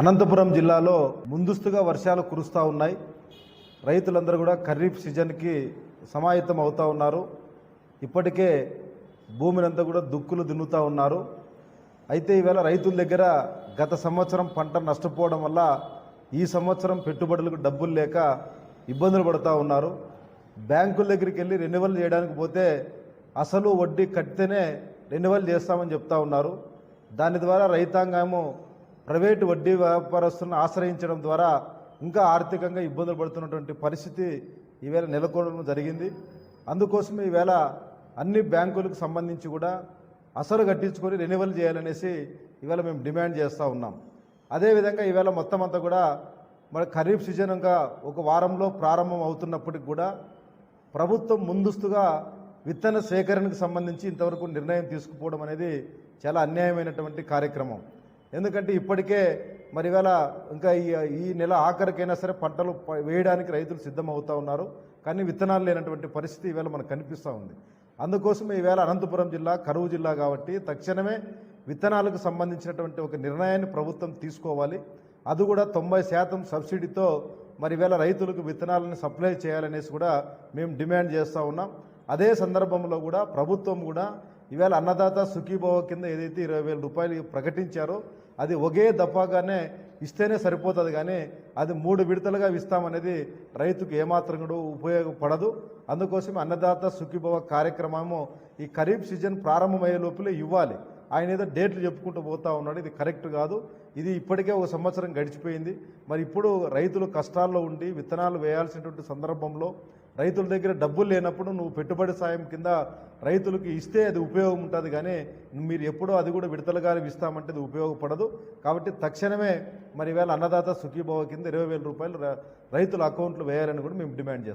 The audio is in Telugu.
అనంతపురం జిల్లాలో ముందస్తుగా వర్షాలు కురుస్తూ ఉన్నాయి. రైతులందరూ కూడా ఖరీఫ్ సీజన్కి సమాయత్తం అవుతూ ఉన్నారు. ఇప్పటికే భూమినంతా కూడా దుక్కులు దున్నుతూ ఉన్నారు. అయితే ఈవేళ రైతుల దగ్గర గత సంవత్సరం పంట నష్టపోవడం వల్ల ఈ సంవత్సరం పెట్టుబడులకు డబ్బులు లేక ఇబ్బందులు పడుతూ ఉన్నారు. బ్యాంకుల దగ్గరికి వెళ్ళి రెన్యువల్ చేయడానికి పోతే అసలు వడ్డీ కట్టితేనే రెన్యువల్ చేస్తామని చెప్తా ఉన్నారు. దాని ద్వారా రైతాంగము ప్రైవేటు వడ్డీ వ్యాపారస్తులను ఆశ్రయించడం ద్వారా ఇంకా ఆర్థికంగా ఇబ్బందులు పడుతున్నటువంటి పరిస్థితి ఈవేళ నెలకొనడం జరిగింది. అందుకోసం ఈవేళ అన్ని బ్యాంకులకు సంబంధించి కూడా అసలు కట్టించుకొని రెన్యువల్ చేయాలనేసి ఈవేళ మేము డిమాండ్ చేస్తూ ఉన్నాం. అదేవిధంగా ఈవేళ మొత్తం అంతా కూడా మన ఖరీఫ్ సీజన్ ఇంకా ఒక వారంలో ప్రారంభం అవుతున్నప్పటికి కూడా ప్రభుత్వం ముందస్తుగా విత్తన సేకరణకు సంబంధించి ఇంతవరకు నిర్ణయం తీసుకుపోవడం అనేది చాలా అన్యాయమైనటువంటి కార్యక్రమం. ఎందుకంటే ఇప్పటికే మరి ఇవాళ ఇంకా ఈ ఈ నెల ఆఖరికైనా సరే పంటలు వేయడానికి రైతులు సిద్ధమవుతూ ఉన్నారు. కానీ విత్తనాలు లేనటువంటి పరిస్థితి ఈవేళ మనకు కనిపిస్తూ ఉంది. అందుకోసం ఈవేళ అనంతపురం జిల్లా కరువు జిల్లా కాబట్టి తక్షణమే విత్తనాలకు సంబంధించినటువంటి ఒక నిర్ణయాన్ని ప్రభుత్వం తీసుకోవాలి. అది కూడా తొంభై శాతం సబ్సిడీతో మరి ఈవేళ రైతులకు విత్తనాలను సప్లై చేయాలనేసి కూడా మేము డిమాండ్ చేస్తూ ఉన్నాం. అదే సందర్భంలో కూడా ప్రభుత్వం కూడా ఈవేళ అన్నదాత సుఖీభవ కింద ఏదైతే ఇరవై వేల రూపాయలు ప్రకటించారో అది ఒకే దఫాగానే ఇస్తేనే సరిపోతుంది కానీ అది మూడు విడతలుగా ఇస్తామనేది రైతుకు ఏమాత్రం కూడా ఉపయోగపడదు. అందుకోసం అన్నదాత సుఖీభవ కార్యక్రమము ఈ ఖరీఫ్ సీజన్ ప్రారంభమయ్యే లోపలే ఇవ్వాలి. ఆయన ఏదో డేట్లు చెప్పుకుంటూ పోతా ఉన్నాడు. ఇది కరెక్ట్ కాదు. ఇది ఇప్పటికే ఒక సంవత్సరం గడిచిపోయింది. మరి ఇప్పుడు రైతులు కష్టాల్లో ఉండి విత్తనాలు వేయాల్సినటువంటి సందర్భంలో రైతుల దగ్గర డబ్బులు లేనప్పుడు నువ్వు పెట్టుబడి సాయం కింద రైతులకు ఇస్తే అది ఉపయోగం ఉంటుంది కానీ మీరు ఎప్పుడో అది కూడా విడతలుగా ఇస్తామంటే అది ఉపయోగపడదు. కాబట్టి తక్షణమే మరి వేళ అన్నదాత సుఖీభావ కింద ఇరవై వేల రూపాయలు రైతుల అకౌంట్లు వేయాలని కూడా మేము డిమాండ్ చేస్తాం